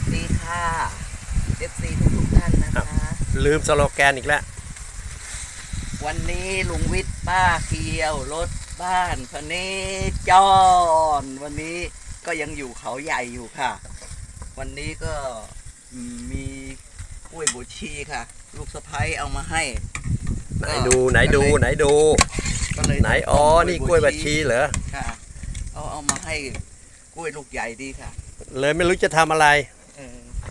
วัสดีค่ะเอฟซีทุกๆท่านนะคะ ลืมสโลแกนอีกแล้ว วันนี้ลุงวิทย์ป้าเคียวรถบ้านพเนจรวันนี้ก็ยังอยู่เขาใหญ่อยู่ค่ะ วันนี้ก็อืมมีกล้วยบูชีค่ะ ลูกสะพ้ยเอามาให้ ไหนดูไหนดูไหนดูก็เลยไหนอ๋อนี่กล้วยบัชชีเหรอค่ะเอาเอามาให้กล้วยลูกใหญ่ดีค่ะ เลยไม่รู้จะทำอะไรเออเ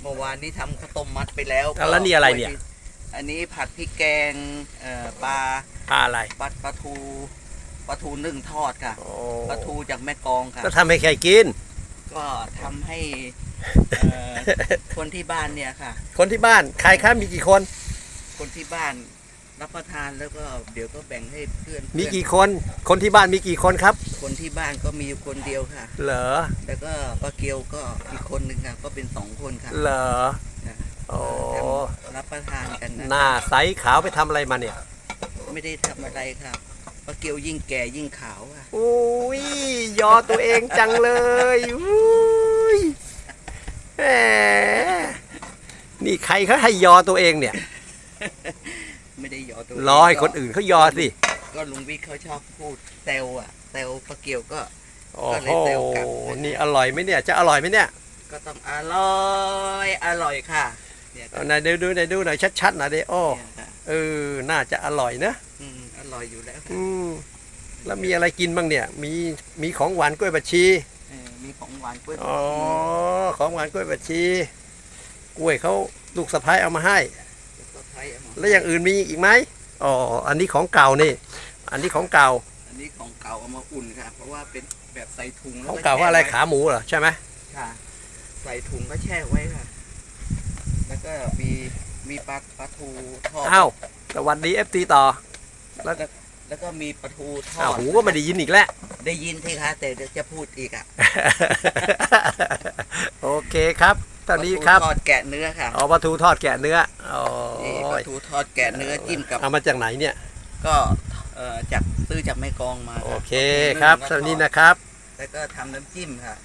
มื่อวานนี้ทำข้าวต้มมัดไปแล้วอะแล้วนี่อะไรเนี่ย อันนี้ผัดพริกแกงเอ่อปลาอะไรปลาปลาทูปลาทูนึ่งทอดค่ะโอ้ปลาทูจากแม่กลองค่ะก็ทำให้ใครกิน ก็ทำให้เอ่อคนที่บ้านเนี่ยค่ะ คนที่บ้านใครครับมีกี่คน คนที่บ้าน รับประทานแล้วก็เดี๋ยวก็แบ่งให้เพื่อนมีกี่คน คนที่บ้านมีกี่คนครับ คนที่บ้านก็มีอยู่คนเดียวค่ะ เหรอ แล้วก็ป้าเกียวก็อีกคนหนึ่งค่ะ ก็เป็นสองคนค่ะเหรอค่ะโอ้รับประทานกันนะหน้าใสขาวไปทำอะไรมาเนี่ย ไม่ได้ทำอะไรค่ะป้าเกียวยิ่งแก่ยิ่งขาวค่ะ อุ้ยยอตัวเองจังเลยอุ้ยแหมนี่ใครเขาให้ยอตัวเองเนี่ย ไม่ได้หยอตัวรอให้คนอื่นเขายอสิก็ลุงวิทย์เขาชอบพูดเซลอะเซลป้าเกียวก็ โอ้ก็เลโหยเซลกลับนี่อร่อยไหมเนี่ย จะอร่อยไหมเนี่ยก็ต้องอร่อยอร่อยค่ะเนี่ยเอาไหนดูดูไหนดูหน่อยชัดๆหน่อยดิโอ้เนี่ยค่ะเออน่าจะอร่อยนะอืมอร่อยอยู่แล้วค่ะอืมแล้วมีอะไรกินบ้างเนี่ย มีมีของหวานกล้วยบัชชีเออมีของหวานกล้วยอ๋อของหวานกล้วยบัชชีกล้วยเขาลูกสะพ้ายเอามาให้ก็ใช้เอามา แล้วอย่างอื่นมีอีกไหมอ๋ออันนี้ของเก่านี่ อันนี้ของเก่า อันนี้ของเก่าเอามาอุ่นค่ะเพราะว่าเป็นแบบใส่ถุงแล้วของเก่าว่าอะไรแช่ขาหมูเหรอใช่ไหมไว้ค่ะใส่ถุงก็แช่ไว้ค่ะ แล้วก็มีมีปลาปลาทูทอดอ้าวสวัสดีเอฟตีต่อแล้วก็แล้วก็มีปลาทูทออ้าวดหูก็ไม่ได้ยินอีกแล้ว ได้ยินสิคะแต่เดี๋ยวจะพูดอีกอะ โอเคครับตอนนี้ครับปลาทูทอดแกะเนื้อค่ะอ๋อปลาทูทอดแกะเนื้อโอ้ นี่ปลายทูทอดแกะเนื้อจิ้มกับ เอามาจากไหนเนี่ย ก็เอ่อจากซื้อจากแม่กลองมาโอเคครับตอนนี้นะครับ แล้วก็ทำน้ำจิ้มค่ะ